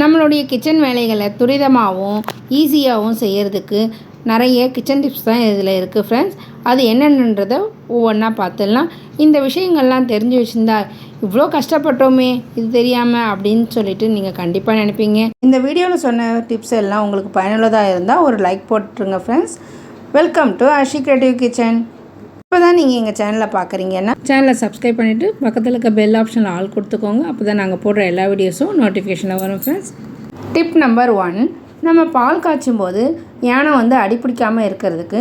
நம்மளுடைய கிச்சன் வேலைகளை துரிதமாகவும் ஈஸியாகவும் செய்கிறதுக்கு நிறைய கிச்சன் டிப்ஸ் தான் இதில் இருக்குது ஃப்ரெண்ட்ஸ் அது என்னென்னன்றதை ஒவ்வொன்றா பார்த்துடலாம். இந்த விஷயங்கள்லாம் தெரிஞ்சு வச்சுருந்தா இவ்வளோ கஷ்டப்பட்டோமே இது தெரியாமல் அப்படின்னு சொல்லிட்டு நீங்கள் கண்டிப்பாக நினைப்பீங்க. இந்த வீடியோவில் சொன்ன டிப்ஸ் எல்லாம் உங்களுக்கு பயனுள்ளதாக இருந்தால் ஒரு லைக் போட்டுருங்க friends welcome to Ashi creative kitchen இப்போ தான் நீங்கள் எங்கள் சேனலை பார்க்குறீங்கன்னா சேனலை சப்ஸ்கிரைப் பண்ணிவிட்டு பக்கத்தில் இருக்க பெல் ஆப்ஷனில் ஆல் கொடுத்துக்கோங்க. அப்போ தான் நாங்கள் போடுற எல்லா வீடியோஸும் நோட்டிஃபிகேஷனாக வரும் ஃப்ரெண்ட்ஸ் டிப் நம்பர் ஒன் நம்ம பால் காய்ச்சும் போது யானை வந்து அடிப்பிடிக்காமல் இருக்கிறதுக்கு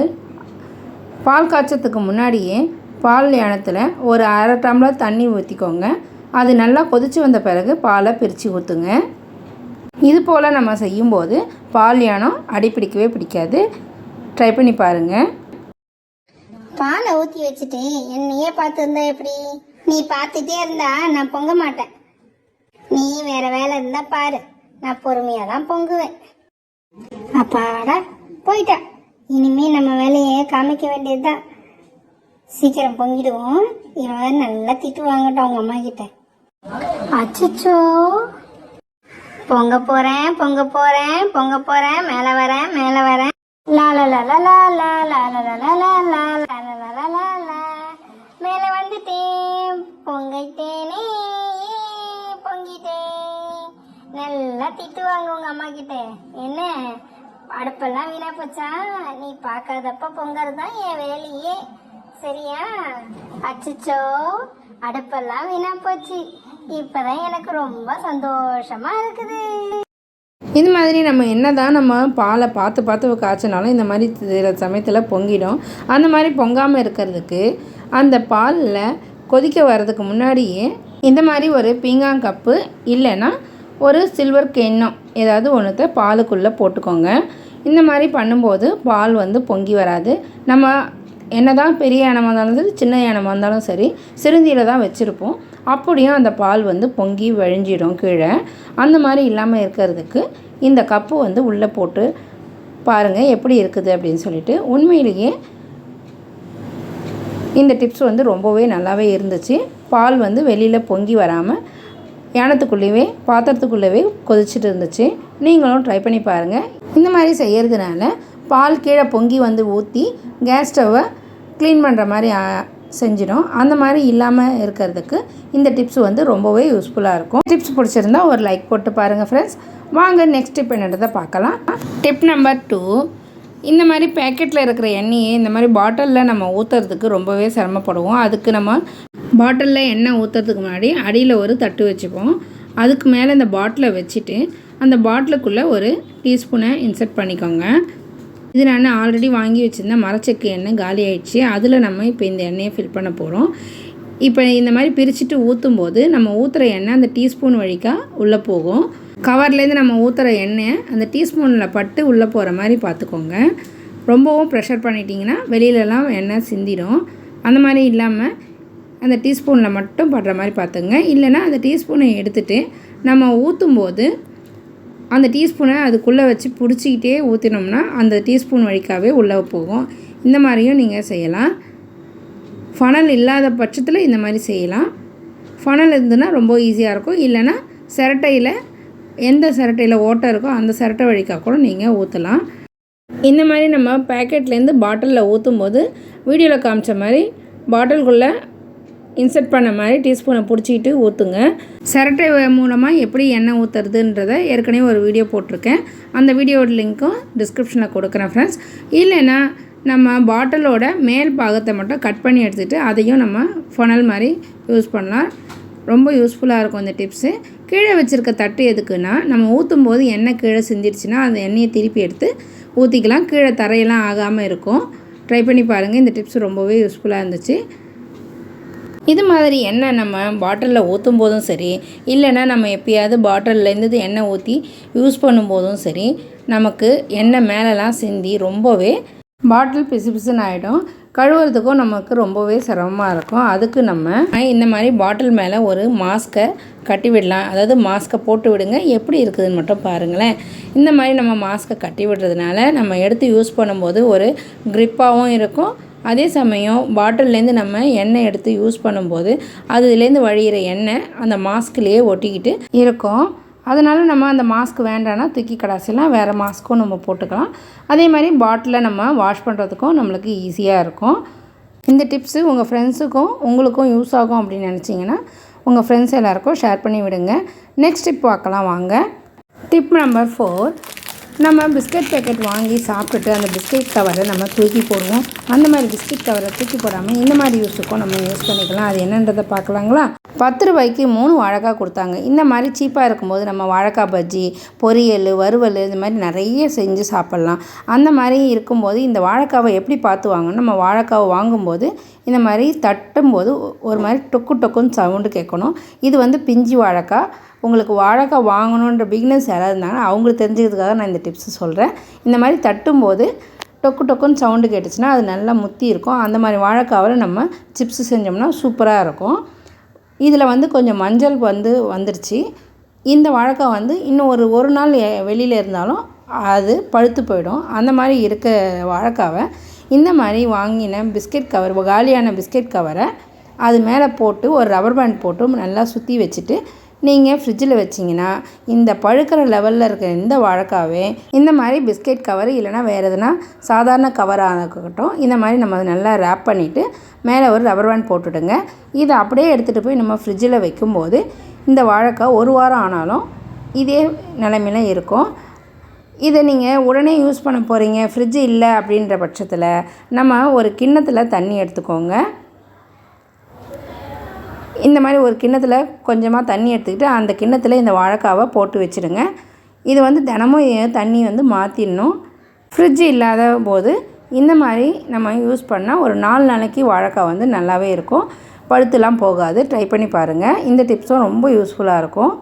பால் காய்ச்சறதுக்கு முன்னாடியே பால் யானத்தில் ஒரு அரை டம்ளர் தண்ணி ஊற்றிக்கோங்க அது நல்லா கொதித்து வந்த பிறகு பாலை பிரித்து ஊற்றுங்க இது போல் நம்ம செய்யும்போது பால் யானம் அடிப்பிடிக்கவே பிடிக்காது. ட்ரை பண்ணி பாருங்கள் பாலை ஊத்தி வச்சுட்டு என்னையே பார்த்து இருந்தா எப்படி? நீ பார்த்துட்டே இருந்தா நான் பொங்க மாட்டேன். நீ வேற வேலை இருந்தா பாரு. நான் பொறுமையா தான் பொங்குவேன். அப்பாடா போயிட்டா. இனிமே நம்ம வேலையை காமிக்க வேண்டியதுதான். சீக்கிரம் பொங்கிடுவோம். இவன் நல்லா திட்டு வாங்கட்டும் அவங்க அம்மா கிட்ட. அச்சச்சோ. பொங்க போறேன் பொங்க போறேன் பொங்க போறேன் மேல வரேன் மேல வரேன். மேலே வந்துட்டேன் பொங்கிட்டேனே பொங்கிட்டேன் நல்லா திட்டுவாங்க உங்க அம்மா கிட்ட என்ன அடுப்பெல்லாம் வீணா போச்சா நீ பார்க்காதப்ப பொங்கறது தான் என் வேலையே சரியா அச்சோ அடுப்பெல்லாம் வீணா போச்சு இப்பதான் எனக்கு ரொம்ப சந்தோஷமா இருக்குது இது மாதிரி நம்ம என்ன தான் நம்ம பாலை பார்த்து பார்த்து காய்ச்சினாலும் இந்த மாதிரி சில சமயத்தில் பொங்கிடும். அந்த மாதிரி பொங்காமல் இருக்கிறதுக்கு அந்த பாலில் கொதிக்க வர்றதுக்கு முன்னாடியே இந்த மாதிரி ஒரு பீங்கான் கப்பு இல்லைன்னா ஒரு சில்வர் கிண்ணம் ஏதாவது ஒன்றுத்த பாலுக்குள்ளே போட்டுக்கோங்க. இந்த மாதிரி பண்ணும்போது பால் வந்து பொங்கி வராது. நம்ம என்ன தான் பெரிய யானமாக இருந்தாலும் சரி சின்ன யானமாக இருந்தாலும் சரி சிறுந்தியில் தான் வச்சுருப்போம். அப்படியும் அந்த பால் வந்து பொங்கி வழிஞ்சிடும் கீழே. அந்த மாதிரி இல்லாமல் இருக்கிறதுக்கு இந்த கப்பு வந்து உள்ளே போட்டு பாருங்கள் எப்படி இருக்குது அப்படின்னு சொல்லிட்டு. உண்மையிலேயே இந்த டிப்ஸ் வந்து ரொம்பவே நல்லாவே இருந்துச்சு. பால் வந்து வெளியில் பொங்கி வராமல் யானத்துக்குள்ளேயே பாத்திரத்துக்குள்ளேயே கொதிச்சுட்டு இருந்துச்சு. நீங்களும் ட்ரை பண்ணி பாருங்கள் இந்த மாதிரி செய்கிறதுனால பால் கீழே பொங்கி வந்து ஊற்றி கேஸ் ஸ்டவ்வை க்ளீன் பண்ணுற மாதிரி செஞ்சிடும். அந்த மாதிரி இல்லாமல் இருக்கிறதுக்கு இந்த டிப்ஸ் வந்து ரொம்பவே யூஸ்ஃபுல்லாக இருக்கும். டிப்ஸ் பிடிச்சிருந்தா ஒரு லைக் போட்டு பாருங்கள் ஃப்ரெண்ட்ஸ் வாங்க நெக்ஸ்ட் டிப் என்னன்றதை பார்க்கலாம். டிப் நம்பர் டூ இந்த மாதிரி பேக்கெட்டில் இருக்கிற எண்ணெயை இந்த மாதிரி பாட்டிலில் நம்ம ஊற்றுறதுக்கு ரொம்பவே சிரமப்படுவோம். அதுக்கு நம்ம பாட்டிலில் எண்ணெய் ஊற்றுறதுக்கு முன்னாடி அடியில் ஒரு தட்டு வச்சுப்போம். அதுக்கு மேலே இந்த பாட்டிலை வச்சுட்டு அந்த பாட்டிலுக்குள்ளே ஒரு டீஸ்பூனை இன்சர்ட் பண்ணிக்கோங்க. இது நான் ஆல்ரெடி வாங்கி வச்சுருந்தேன் மரச்சக்கு எண்ணெய் காலி ஆயிடுச்சு. அதில் நம்ம இப்போ இந்த எண்ணெயை ஃபில் பண்ண போகிறோம் இப்போ இந்த மாதிரி பிரிச்சுட்டு ஊற்றும் போது நம்ம ஊற்றுற எண்ணெய் அந்த டீஸ்பூன் வழிக்கா உள்ளே போகும். கவர்லேருந்து நம்ம ஊற்றுற எண்ணெய் அந்த டீஸ்பூனில் பட்டு உள்ளே போகிற மாதிரி பார்த்துக்கோங்க. ரொம்பவும் ப்ரெஷர் பண்ணிட்டிங்கன்னா வெளியிலலாம் எண்ணெய் சிந்திடும். அந்த மாதிரி இல்லாமல் அந்த டீஸ்பூனில் மட்டும் படுற மாதிரி பார்த்துங்க இல்லைன்னா அந்த டீஸ்பூனை எடுத்துகிட்டு நம்ம ஊற்றும் போது அந்த டீஸ்பூனை அதுக்குள்ளே வச்சு பிடிச்சிக்கிட்டே ஊற்றினோம்னா அந்த டீஸ்பூன் வழிக்காவே உள்ளே போகும். இந்த மாதிரியும் நீங்கள் செய்யலாம். ஃபனல் இல்லாத பட்சத்தில் இந்த மாதிரி செய்யலாம். ஃபனல் இருந்ததுன்னா ரொம்ப ஈஸியாக இருக்கும். இல்லைன்னா சிரட்டையில் எந்த சிரட்டையில் ஓட்டை இருக்கோ அந்த சிரட்டை வழிக்கா கூட நீங்கள் ஊற்றலாம். இந்த மாதிரி நம்ம பேக்கெட்லேருந்து பாட்டிலில் ஊற்றும் போது வீடியோவில் காமிச்ச மாதிரி பாட்டிலுக்குள்ளே இன்சர்ட் பண்ண மாதிரி டீஸ்பூனை பிடிச்சிக்கிட்டு ஊற்றுங்க. சிரட்டை மூலமாக எப்படி எண்ணெய் ஊற்றுறதுன்றதை ஏற்கனவே ஒரு வீடியோ போட்டிருக்கேன். அந்த வீடியோட லிங்க்கும் டிஸ்கிரிப்ஷனில் கொடுக்குறேன் ஃப்ரெண்ட்ஸ் இல்லைன்னா நம்ம பாட்டிலோட மேல் பாகத்தை மட்டும் கட் பண்ணி எடுத்துகிட்டு அதையும் நம்ம ஃபனல் மாதிரி யூஸ் பண்ணலாம். ரொம்ப யூஸ்ஃபுல்லாக இருக்கும் இந்த டிப்ஸு கீழே வச்சுருக்க தட்டு எதுக்குன்னா நம்ம ஊற்றும் போது எண்ணெய் கீழே செஞ்சிருச்சுன்னா அந்த எண்ணெயை திருப்பி எடுத்து ஊற்றிக்கலாம் கீழே தரையெல்லாம் ஆகாமல் இருக்கும். ட்ரை பண்ணி பாருங்கள் இந்த டிப்ஸ் ரொம்பவே யூஸ்ஃபுல்லாக இருந்துச்சு. இது மாதிரி எண்ணெய் நம்ம பாட்டிலில் ஊற்றும் போதும் சரி இல்லைன்னா நம்ம எப்பயாவது பாட்டில்லேருந்து எண்ணெய் ஊற்றி யூஸ் பண்ணும்போதும் சரி நமக்கு எண்ணெய் மேலெலாம் சிந்தி ரொம்பவே பாட்டில் பிசு பிசுன்னு ஆகிடும் கழுவுறதுக்கும் நமக்கு ரொம்பவே சிரமமாக இருக்கும். அதுக்கு நம்ம இந்த மாதிரி பாட்டில் மேலே ஒரு மாஸ்க்கை கட்டி விடலாம். அதாவது மாஸ்க்கை போட்டு விடுங்க. எப்படி இருக்குதுன்னு மட்டும் பாருங்களேன். இந்த மாதிரி நம்ம மாஸ்க்கை கட்டி விடுறதுனால நம்ம எடுத்து யூஸ் பண்ணும்போது ஒரு க்ரிப்பாகவும் இருக்கும். அதே சமயம் பாட்டில்லேருந்து நம்ம எண்ணெய் எடுத்து யூஸ் பண்ணும்போது அதுலேருந்து வழியிற எண்ணெய் அந்த மாஸ்க்லேயே ஒட்டிக்கிட்டு இருக்கும். அதனால் நம்ம அந்த மாஸ்க் வேண்டாம்னா தூக்கி கடாசிலாம் வேறு மாஸ்க்கும் நம்ம போட்டுக்கலாம். அதே மாதிரி பாட்டிலை நம்ம வாஷ் பண்ணுறதுக்கும் நம்மளுக்கு ஈஸியாக இருக்கும். இந்த டிப்ஸு உங்கள் ஃப்ரெண்ட்ஸுக்கும் உங்களுக்கும் யூஸ் ஆகும் அப்படின்னு நினச்சிங்கன்னா உங்கள் ஃப்ரெண்ட்ஸ் எல்லாேருக்கும் ஷேர் பண்ணி விடுங்க. நெக்ஸ்ட் டிப் பார்க்கலாம் வாங்க. டிப் நம்பர் ஃபோர் நம்ம பிஸ்கட் பேக்கெட் வாங்கி சாப்பிட்டுட்டு அந்த பிஸ்கட் கவரை நம்ம தூக்கி போடுவோம் அந்த மாதிரி பிஸ்கட் கவரை தூக்கி போடாமல் இந்த மாதிரி யூஸுக்கும் நம்ம யூஸ் பண்ணிக்கலாம். அது என்னன்றதை பார்க்கலாங்களா? பத்து ரூபாய்க்கு மூணு வாழைக்காய் கொடுத்தாங்க. இந்த மாதிரி சீப்பாக இருக்கும்போது நம்ம வாழைக்காய் பஜ்ஜி பொரியல் வறுவல் இந்த மாதிரி நிறைய செஞ்சு சாப்பிட்லாம். அந்த மாதிரி இருக்கும்போது இந்த வாழைக்காவை எப்படி பார்த்து வாங்கணும்? நம்ம வாழைக்காவை வாங்கும்போது இந்த மாதிரி தட்டும்போது ஒரு மாதிரி டொக்கு டொக்குன்னு சவுண்டு கேட்கணும். இது வந்து பிஞ்சு வாழைக்காய் உங்களுக்கு வாழைக்காய் வாங்கணுன்ற பிகினர்ஸ் யாராவது இருந்தாங்கன்னா அவங்களுக்கு தெரிஞ்சுக்கிறதுக்காக நான் இந்த டிப்ஸ் சொல்கிறேன் இந்த மாதிரி தட்டும்போது டொக்கு டொக்குன்னு சவுண்டு கேட்டுச்சுன்னா அது நல்லா முத்தி இருக்கும். அந்த மாதிரி வாழைக்காவில் நம்ம சிப்ஸ் செஞ்சோம்னா சூப்பராக இருக்கும். இதில் வந்து கொஞ்சம் மஞ்சள் வந்து வந்துருச்சு. இந்த வாழைக்காய் வந்து இன்னும் ஒரு ஒரு நாள் வெளியில் இருந்தாலும் அது பழுத்து போயிடும். அந்த மாதிரி இருக்க வாழைக்காவை இந்த மாதிரி வாங்கின பிஸ்கெட் கவர் காலியான பிஸ்கெட் கவரை அது மேலே போட்டு ஒரு ரப்பர் பேண்ட் போட்டு நல்லா சுற்றி வச்சுட்டு நீங்கள் ஃப்ரிட்ஜில் வச்சிங்கன்னா இந்த பழுக்கிற லெவலில் இருக்கிற இந்த வாழைக்காவே இந்த மாதிரி பிஸ்கெட் கவர் இல்லைனா வேறு எதுனா சாதாரண கவராக இருக்கட்டும் இந்த மாதிரி நம்ம அதை நல்லா ரேப் பண்ணிவிட்டு மேலே ஒரு ரப்பர் பேண்ட் போட்டுடுங்க. இதை அப்படியே எடுத்துகிட்டு போய் நம்ம ஃப்ரிட்ஜில் வைக்கும்போது இந்த வாழைக்காய் ஒரு வாரம் ஆனாலும் இதே நிலைமையில இருக்கும். இதை நீங்கள் உடனே யூஸ் பண்ண போகிறீங்க ஃப்ரிட்ஜ் இல்லை அப்படின்ற பட்சத்தில் நம்ம ஒரு கிண்ணத்தில் தண்ணி எடுத்துக்கோங்க. இந்த மாதிரி ஒரு கிண்ணத்தில் கொஞ்சமாக தண்ணி எடுத்துக்கிட்டு அந்த கிண்ணத்தில் இந்த வாழைக்காவை போட்டு வச்சுடுங்க இது வந்து தினமும் தண்ணி வந்து மாற்றிடணும் ஃப்ரிட்ஜ் இல்லாத போது இந்த மாதிரி நம்ம யூஸ் பண்ணால் ஒரு நாலு நாளைக்கு வாழைக்காய் வந்து நல்லாவே இருக்கும். பழுத்துலாம் போகாது. ட்ரை பண்ணி பாருங்கள் இந்த டிப்ஸும் ரொம்ப யூஸ்ஃபுல்லாக இருக்கும்.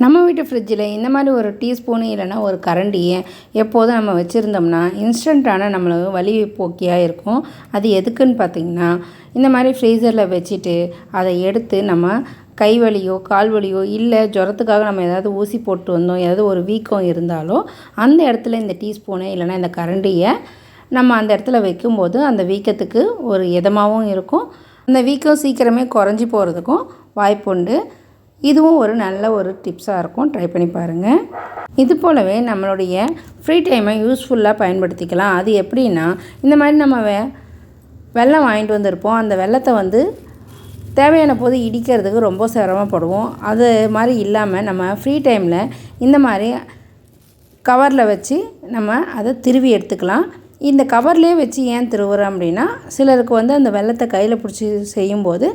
நம்ம வீட்டு ஃப்ரிட்ஜில் இந்த மாதிரி ஒரு டீஸ்பூனு இல்லைன்னா ஒரு கரண்டியை எப்போதும் நம்ம வச்சுருந்தோம்னா இன்ஸ்டண்ட்டான நம்மளுக்கு வலி போக்கியாக இருக்கும். அது எதுக்குன்னு பார்த்தீங்கன்னா இந்த மாதிரி ஃப்ரீசரில் வச்சுட்டு அதை எடுத்து நம்ம கை வலியோ கால் வலியோ இல்லை ஜுரத்துக்காக நம்ம ஏதாவது ஊசி போட்டு வந்தோம் ஏதாவது ஒரு வீக்கம் இருந்தாலோ அந்த இடத்துல இந்த டீஸ்பூனு இல்லைன்னா இந்த கரண்டியை நம்ம அந்த இடத்துல வைக்கும்போது அந்த வீக்கத்துக்கு ஒரு இதமாகவும் இருக்கும். அந்த வீக்கம் சீக்கிரமே குறைஞ்சி போகிறதுக்கும் வாய்ப்புண்டு. இதுவும் ஒரு நல்ல ஒரு டிப்ஸாக இருக்கும். ட்ரை பண்ணி பாருங்கள் இது போலவே நம்மளுடைய ஃப்ரீ டைமை யூஸ்ஃபுல்லாக பயன்படுத்திக்கலாம். அது எப்படின்னா இந்த மாதிரி நம்ம வெ வெள்ளம் வாங்கிட்டு வந்திருப்போம். அந்த வெல்லத்தை வந்து தேவையான போது இடிக்கிறதுக்கு ரொம்ப சிரமப்படுவோம். அது மாதிரி இல்லாமல் நம்ம ஃப்ரீ டைமில் இந்த மாதிரி கவரில் வச்சு நம்ம அதை திருவி எடுத்துக்கலாம். இந்த கவர்லேயே வச்சு ஏன் திருவுறோம் அப்படின்னா சிலருக்கு வந்து அந்த வெள்ளத்தை கையில் பிடிச்சி செய்யும்போது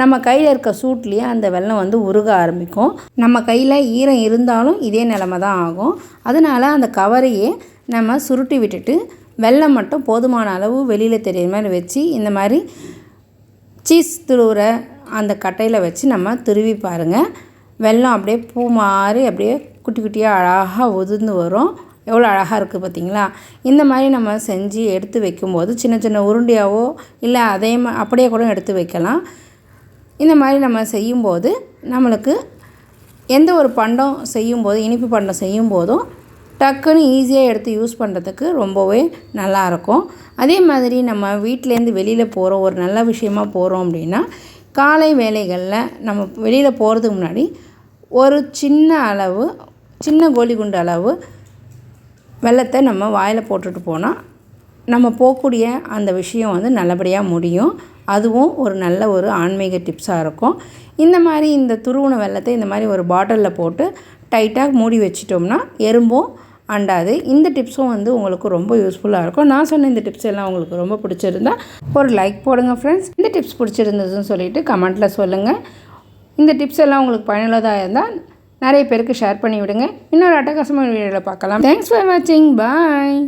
நம்ம கையில் இருக்க சூட்லேயே அந்த வெள்ளம் வந்து உருக ஆரம்பிக்கும். நம்ம கையில் ஈரம் இருந்தாலும் இதே நிலமை தான் ஆகும். அதனால் அந்த கவரையே நம்ம சுருட்டி விட்டுட்டு வெள்ளம் மட்டும் போதுமான அளவு வெளியில் தெரியுற மாதிரி வச்சு இந்த மாதிரி சீஸ் துருவுற அந்த கட்டையில் வச்சு நம்ம துருவி பாருங்கள் வெல்லம் அப்படியே பூ மாதிரி அப்படியே குட்டி குட்டியாக அழகாக உதிர்ந்து வரும். எவ்வளோ அழகாக இருக்குது பார்த்தீங்களா? இந்த மாதிரி நம்ம செஞ்சு எடுத்து வைக்கும்போது சின்ன சின்ன உருண்டையாவோ இல்லை அதே மா அப்படியே கூட எடுத்து வைக்கலாம். இந்த மாதிரி நம்ம செய்யும்போது நம்மளுக்கு எந்த ஒரு பண்டம் செய்யும்போது இனிப்பு பண்டம் செய்யும்போதும் டக்குன்னு ஈஸியாக எடுத்து யூஸ் பண்ணுறதுக்கு ரொம்பவே நல்லாயிருக்கும் அதே மாதிரி நம்ம வீட்டிலேருந்து வெளியில் போகிறோம் ஒரு நல்ல விஷயமா போகிறோம் அப்படின்னா காலை வேலைகளில் நம்ம வெளியில் போகிறதுக்கு முன்னாடி ஒரு சின்ன அளவு சின்ன கோலி குண்டு அளவு வெள்ளத்தை நம்ம வாயில் போட்டுட்டு போனால் நம்ம போகக்கூடிய அந்த விஷயம் வந்து நல்லபடியாக முடியும். அதுவும் ஒரு நல்ல ஒரு ஆன்மீக டிப்ஸாக இருக்கும். இந்த மாதிரி இந்த துருவண வெள்ளத்தை இந்த மாதிரி ஒரு பாட்டிலில் போட்டு டைட்டாக மூடி வச்சிட்டோம்னா எறும்பும் அண்டாது. இந்த டிப்ஸும் வந்து உங்களுக்கு ரொம்ப யூஸ்ஃபுல்லாக இருக்கும். நான் சொன்ன இந்த டிப்ஸ் எல்லாம் உங்களுக்கு ரொம்ப பிடிச்சிருந்தா ஒரு லைக் போடுங்க ஃப்ரெண்ட்ஸ் இந்த டிப்ஸ் பிடிச்சிருந்ததுன்னு சொல்லிட்டு கமெண்ட்டில் சொல்லுங்கள் இந்த டிப்ஸ் எல்லாம் உங்களுக்கு பயனுள்ளதாக இருந்தால் நிறைய பேருக்கு ஷேர் பண்ணி விடுங்க இன்னொரு அட்டகாசமான வீடியோவில் பார்க்கலாம். தேங்க்ஸ் ஃபார் வாட்சிங் பாய்